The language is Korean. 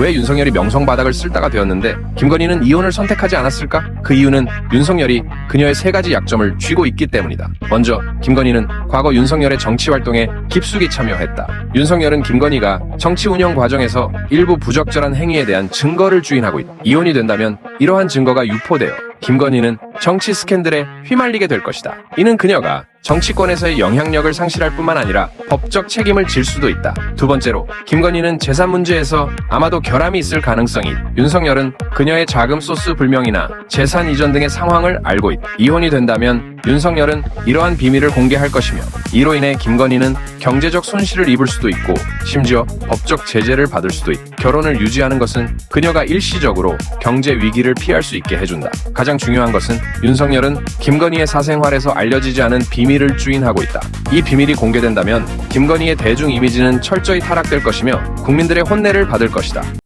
왜 윤석열이 명성바닥을 쓸다가 되었는데 김건희는 이혼을 선택하지 않았을까? 그 이유는 윤석열이 그녀의 세 가지 약점을 쥐고 있기 때문이다. 먼저 김건희는 과거 윤석열의 정치 활동에 깊숙이 참여했다. 윤석열은 김건희가 정치 운영 과정에서 일부 부적절한 행위에 대한 증거를 주인하고 있다. 이혼이 된다면 이러한 증거가 유포되어 김건희는 정치 스캔들에 휘말리게 될 것이다. 이는 그녀가 정치권에서의 영향력을 상실할 뿐만 아니라 법적 책임을 질 수도 있다. 두 번째로 김건희는 재산 문제에서 아마도 결함이 있을 가능성이. 윤석열은 그녀의 자금 소스 불명이나 재산 이전 등의 상황을 알고 있다. 이혼이 된다면 윤석열은 이러한 비밀을 공개할 것이며 이로 인해 김건희는 경제적 손실을 입을 수도 있고 심지어 법적 제재를 받을 수도 있다. 결혼을 유지하는 것은 그녀가 일시적으로 경제 위기를 피할 수 있게 해준다. 가장 중요한 것은 윤석열은 김건희의 사생활에서 알려지지 않은 비밀을 주인하고 있다. 이 비밀이 공개된다면 김건희의 대중 이미지는 철저히 타락될 것이며 국민들의 혼내를 받을 것이다.